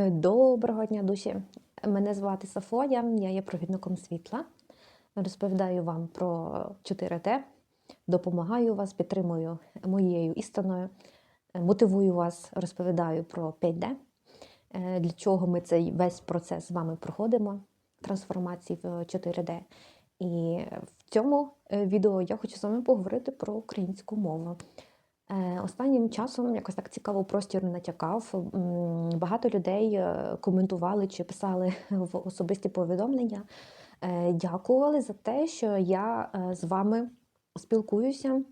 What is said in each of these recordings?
Е, Доброго дня, душі! Мене звати Сафоя, я є провідником світла. Розповідаю вам про 4Т, допомагаю вас, підтримую моєю істиною, мотивую вас, розповідаю про 5D, е, для чого ми цей весь процес з вами проходимо, трансформації в 4D. І в цьому е, відео я хочу з вами поговорити про українську мову. Е, Останнім часом якось так цікаво простір натякав. Багато людей е, коментували чи писали в особисті повідомлення, е, дякували за те, що я з вами спілкуюся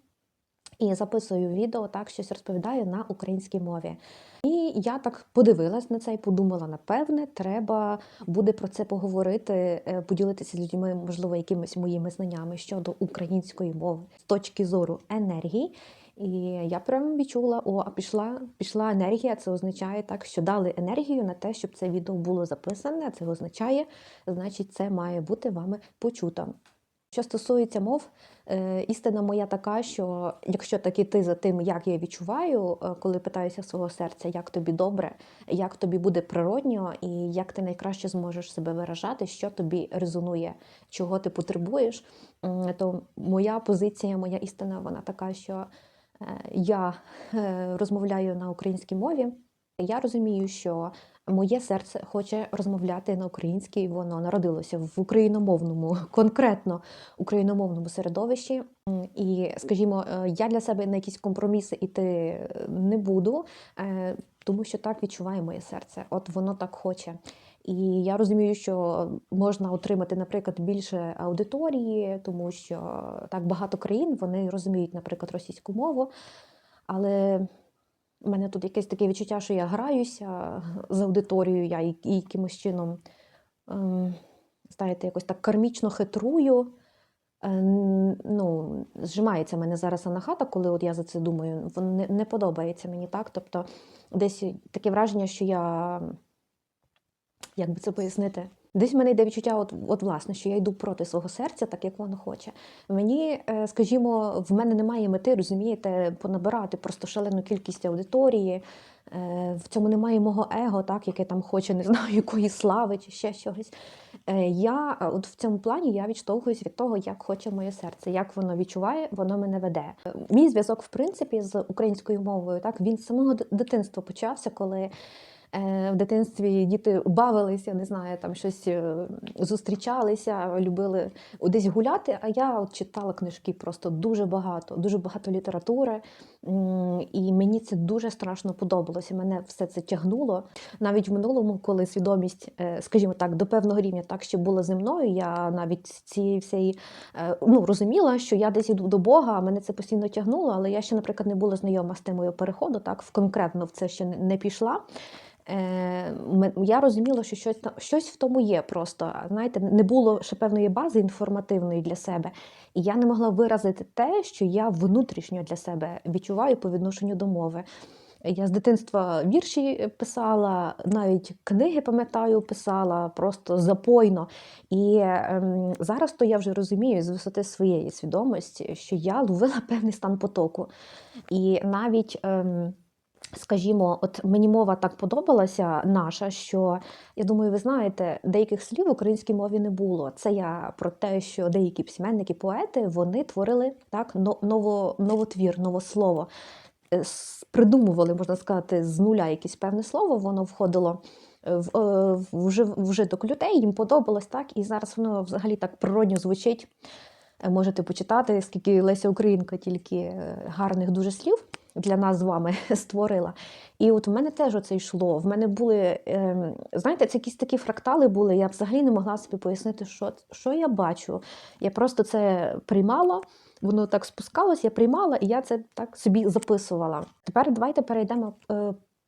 і записую відео, так щось розповідаю на українській мові. І я так подивилась на це і подумала: напевне, треба буде про це поговорити, поділитися з людьми, можливо, якимись моїми знаннями щодо української мови з точки зору енергії. І я прям відчула, о, а пішла, пішла енергія. Це означає так, що дали енергію на те, щоб це відео було записане. Це означає, значить, це має бути вами почуто. Що стосується мов, е, істина моя така, що якщо так іти за тим, як я відчуваю, е, коли питаюся свого серця, як тобі добре, як тобі буде природньо, і як ти найкраще зможеш себе виражати, що тобі резонує, чого ти потребуєш, то моя позиція, моя істина, вона така, що я е, розмовляю на українській мові. Я розумію, що моє серце хоче розмовляти на українській, воно народилося в україномовному, конкретно україномовному середовищі. І, скажімо, е, я для себе на якісь компроміси іти не буду, е, тому що так відчуває моє серце. От воно так хоче. І я розумію, що можна отримати, наприклад, більше аудиторії, тому що так багато країн вони розуміють, наприклад, російську мову. Але у мене тут якесь таке відчуття, що я граюся з аудиторією, я і, якимось чином, ем, знаєте, якось так кармічно хитрую. Е, ну, зжимається мене зараз анахата, коли от я за це думаю. Воно не подобається мені так. Тобто, десь таке враження, що я як би це пояснити? Десь в мене йде відчуття, от, от власне, що я йду проти свого серця, так як воно хоче. Мені, е, скажімо, в мене немає мети, розумієте, понабирати просто шалену кількість аудиторії. Е, В цьому немає мого его, так, яке там хоче, не знаю, якої слави чи ще чогось. Е, Я от в цьому плані я відштовхуюсь від того, як хоче моє серце, як воно відчуває, воно мене веде. Мій зв'язок, в принципі, з українською мовою, так, він з самого дитинства почався, коли. Е, В дитинстві діти бавилися, не знаю, там щось е, зустрічалися, любили десь гуляти. А я от читала книжки просто дуже багато, дуже багато літератури. І мені це дуже страшно подобалося. Мене все це тягнуло. Навіть в минулому, коли свідомість, е, скажімо так, до певного рівня так ще була зі мною, я навіть цієї всієї ну, розуміла, що я десь іду до Бога, а мене це постійно тягнуло, але я ще, наприклад, не була знайома з темою переходу, так, в конкретно в це ще не пішла. Е, Я розуміла, що щось, щось в тому є просто. Знаєте, не було ще певної бази інформативної для себе. І я не могла виразити те, що я внутрішньо для себе відчуваю по відношенню до мови. Я з дитинства вірші писала, навіть книги, пам'ятаю, писала просто запойно. І ем, зараз то я вже розумію з висоти своєї свідомості, що я ловила певний стан потоку. І навіть. Ем, Скажімо, от мені мова так подобалася наша, що я думаю, ви знаєте, деяких слів в українській мові не було. Це я про те, що деякі письменники, поети вони творили так но- ново, новотвір, новослово. Е, Придумували, можна сказати, з нуля якесь певне слово, воно входило е, в, е, в вжив- вжиток людей, їм подобалось так, і зараз воно взагалі так природньо звучить. Можете почитати, скільки Леся Українка тільки гарних дуже слів для нас з вами створила. І от в мене теж оце йшло. В мене були, ем, знаєте, це якісь такі фрактали були. Я взагалі не могла собі пояснити, що, що я бачу. Я просто це приймала, воно так спускалось, я приймала, і я це так собі записувала. Тепер давайте перейдемо е,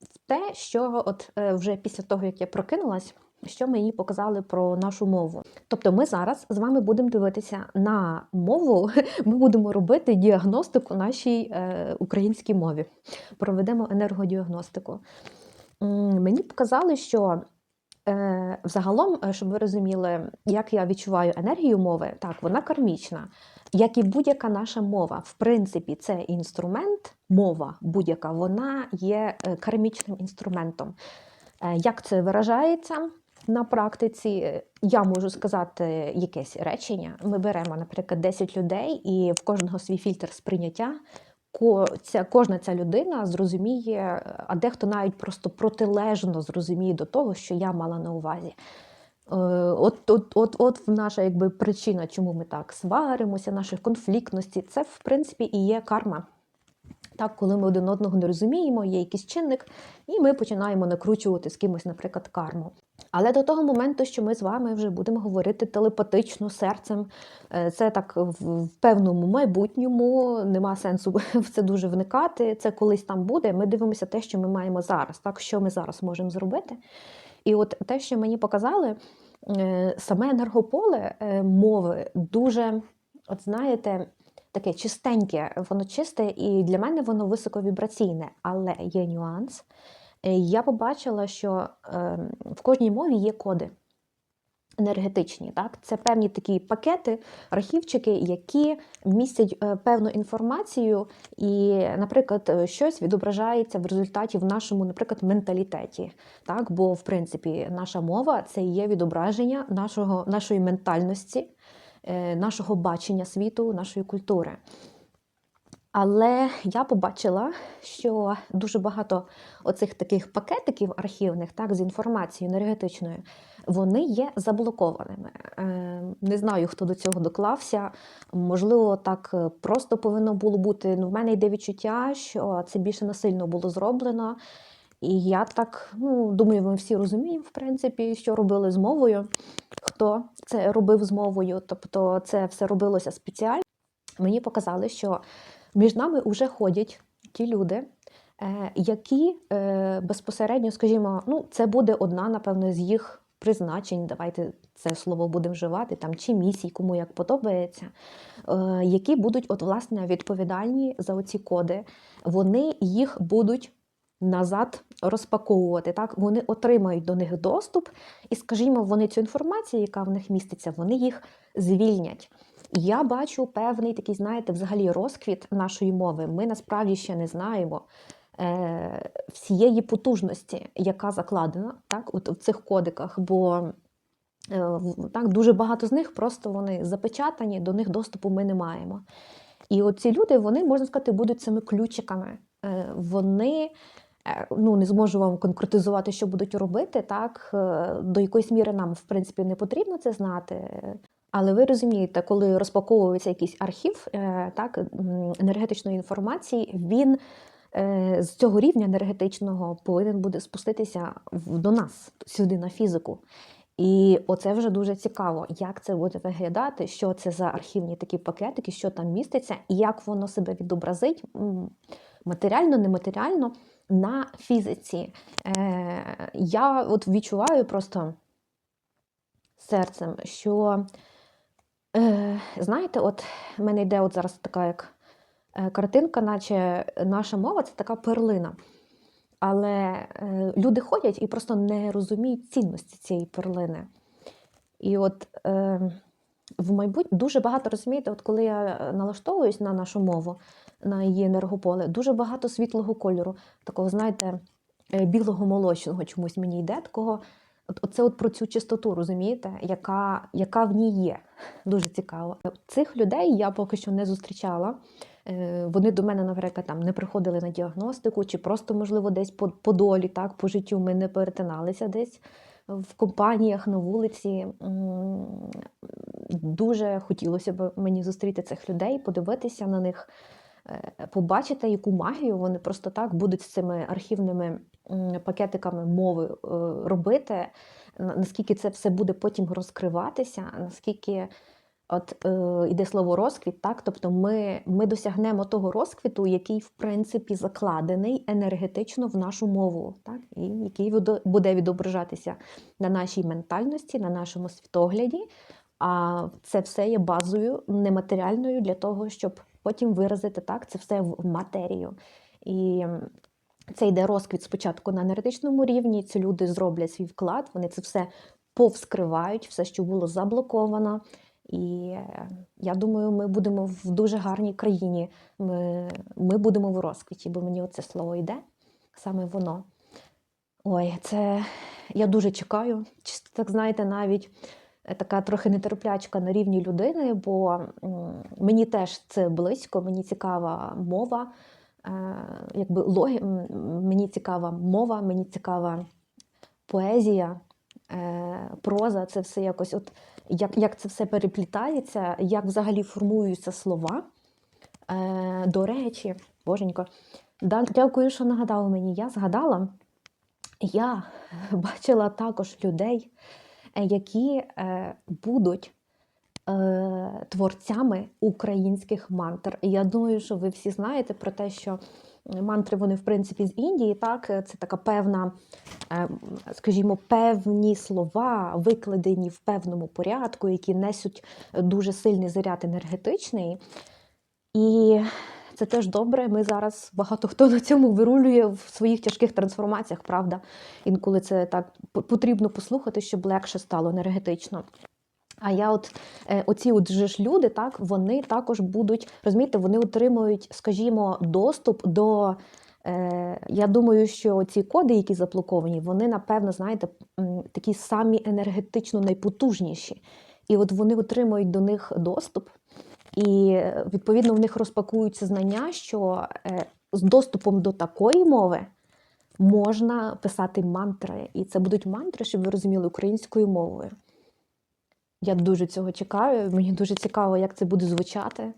в те, що от е, вже після того, як я прокинулась. Що мені показали про нашу мову? Тобто, ми зараз з вами будемо дивитися на мову, ми будемо робити діагностику нашій е, українській мові. Проведемо енергодіагностику. Мені показали, що е, взагалом, е, щоб ви розуміли, як я відчуваю енергію мови, так, вона кармічна. Як і будь-яка наша мова, в принципі, це інструмент, мова будь-яка, вона є е, кармічним інструментом. Е, Як це виражається на практиці? Я можу сказати якесь речення. Ми беремо, наприклад, 10 людей, і в кожного свій фільтр сприйняття. Кожна ця людина зрозуміє, а дехто навіть просто протилежно зрозуміє до того, що я мала на увазі. Е, От, от, от, от наша якби, причина, чому ми так сваримося, нашої конфліктності, це в принципі і є карма. Так, коли ми один одного не розуміємо, є якийсь чинник, і ми починаємо накручувати з кимось, наприклад, карму. Але до того моменту, що ми з вами вже будемо говорити телепатично серцем, е, це так в певному майбутньому, нема сенсу в це дуже вникати. Це колись там буде. Ми дивимося те, що ми маємо зараз, так що ми зараз можемо зробити. І от те, що мені показали, е, саме енергополе е, мови дуже, от знаєте, таке чистеньке, воно чисте, і для мене воно високовібраційне, але є нюанс. Е, Я побачила, що е, в кожній мові є коди енергетичні. Так? Це певні такі пакети, архівчики, які містять е, певну інформацію, і, наприклад, е, щось відображається в результаті в нашому, наприклад, менталітеті. Так? Бо, в принципі, наша мова це є відображення нашого, нашої ментальності, нашого бачення світу, нашої культури. Але я побачила, що дуже багато оцих таких пакетиків архівних, так, з інформацією енергетичною, вони є заблокованими. Е, Не знаю, хто до цього доклався. Можливо, так е, просто повинно було бути. Ну, в мене йде відчуття, що це більше насильно було зроблено. І я так ну, думаю, ми всі розуміємо, в принципі, що робили з мовою, хто це робив з мовою. Тобто це все робилося спеціально. Мені показали, що між нами вже ходять ті люди, е, які е, безпосередньо, скажімо, ну, це буде одна, напевно, з їх призначень. Давайте це слово будемо вживати, там, чи місій, кому як подобається, е, які будуть, от, власне, відповідальні за оці коди. Вони їх будуть. Назад розпаковувати, так вони отримають до них доступ, і, скажімо, вони цю інформацію, яка в них міститься, вони їх звільнять. Я бачу певний такий, знаєте, взагалі розквіт нашої мови. Ми насправді ще не знаємо е, всієї потужності, яка закладена так, от в цих кодиках, бо е, так, дуже багато з них просто вони запечатані, до них доступу ми не маємо. І оці люди, вони, можна сказати, будуть цими ключиками. Е, Вони е, ну, не зможу вам конкретизувати, що будуть робити. Так, до якоїсь міри нам, в принципі, не потрібно це знати. Але ви розумієте, коли розпаковується якийсь архів е, так, енергетичної інформації, він е, з цього рівня енергетичного повинен буде спуститися до нас, сюди на фізику. І оце вже дуже цікаво, як це буде виглядати, що це за архівні такі пакетики, що там міститься, і як воно себе відобразить матеріально, нематеріально на фізиці. Е, я от відчуваю просто серцем, що Е, знаєте, от в мене йде от зараз така як е, картинка, наче наша мова це така перлина. Але е, люди ходять і просто не розуміють цінності цієї перлини. І от е, в майбутньому дуже багато розумієте, от коли я налаштовуюсь на нашу мову, на її енергополе, дуже багато світлого кольору, такого, знаєте, е, білого молочного чомусь мені йде такого. От, оце от про цю чистоту, розумієте, яка, яка в ній є. Дуже цікаво. Цих людей я поки що не зустрічала. Е, Вони до мене, наприклад, там не приходили на діагностику, чи просто, можливо, десь по, по долі, так, по життю ми не перетиналися десь в компаніях на вулиці. Дуже хотілося б мені зустріти цих людей, подивитися на них, е, побачити, яку магію вони просто так будуть з цими архівними пакетиками мови е, робити, наскільки це все буде потім розкриватися, наскільки от е, іде слово розквіт, так? Тобто ми, ми досягнемо того розквіту, який, в принципі, закладений енергетично в нашу мову, так? і який буде відображатися на нашій ментальності, на нашому світогляді. А це все є базою нематеріальною для того, щоб потім виразити так, це все в матерію. І це йде розквіт спочатку на енергетичному рівні. Ці люди зроблять свій вклад, вони це все повскривають, все, що було заблоковано. І е, я думаю, ми будемо в дуже гарній країні. Ми, ми будемо в розквіті, бо мені оце слово йде, саме воно. Ой, це я дуже чекаю. Так знаєте, навіть е, така трохи нетерплячка на рівні людини, бо мені теж це близько, мені цікава мова, якби логі... мені цікава мова, мені цікава поезія, е, проза, це все якось, от як, як це все переплітається, як взагалі формуються слова. Е, до речі, боженько, дякую, що нагадав мені. Я згадала, я бачила також людей, е, які е, будуть е, творцями українських мантр. І я думаю, що ви всі знаєте про те, що мантри вони, в принципі, з Індії, так, це така певна, е, скажімо, певні слова, викладені в певному порядку, які несуть дуже сильний заряд енергетичний. І це теж добре. Ми зараз багато хто на цьому вирулює в своїх тяжких трансформаціях, правда. Інколи це так потрібно послухати, щоб легше стало енергетично. А я от е, оці от же ж люди, так, вони також будуть, розумієте, вони отримують, скажімо, доступ до. Е, я думаю, що ці коди, які заблоковані, вони, напевно, знаєте, такі самі енергетично найпотужніші. І от вони отримують до них доступ, і е, відповідно в них розпакуються знання, що з доступом до такої мови можна писати мантри. І це будуть мантри, щоб ви розуміли, українською мовою. Я дуже цього чекаю. Мені дуже цікаво, як це буде звучати.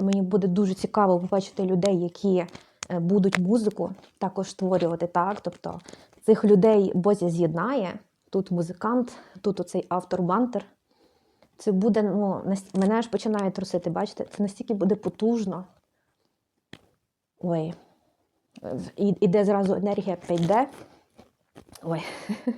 Мені буде дуже цікаво побачити людей, які е, будуть музику також створювати. Так? Тобто цих людей Бозя з'єднає. Тут музикант, тут оцей автор-бантер. Це буде, ну, мене аж починає трусити, бачите? Це настільки буде потужно. Ой. Іде зразу енергія 5D. Ой.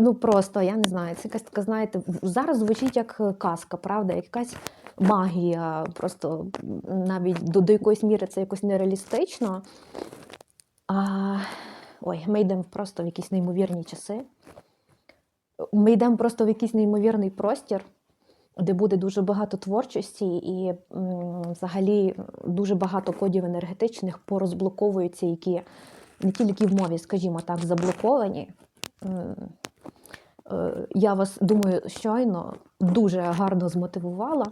Ну просто, я не знаю, це якась така, знаєте, зараз звучить як е, казка, правда, якась магія. Просто навіть до, до якоїсь міри це якось нереалістично. А, ой, ми йдемо просто в якісь неймовірні часи. Ми йдемо просто в якийсь неймовірний простір, де буде дуже багато творчості, і взагалі дуже багато кодів енергетичних порозблоковуються, які не тільки в мові, скажімо так, заблоковані. М, е, Я вас думаю, щойно дуже гарно змотивувала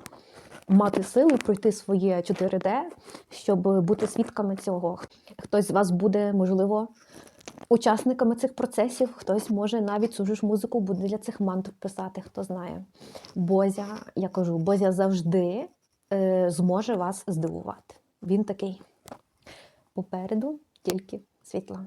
мати сили пройти своє 4D, щоб бути свідками цього. Хтось з вас буде, можливо, учасниками цих процесів, хтось може навіть цю ж музику буде для цих мантр писати, хто знає. Бозя, я кажу, Бозя завжди е, зможе вас здивувати. Він такий. Попереду тільки світла.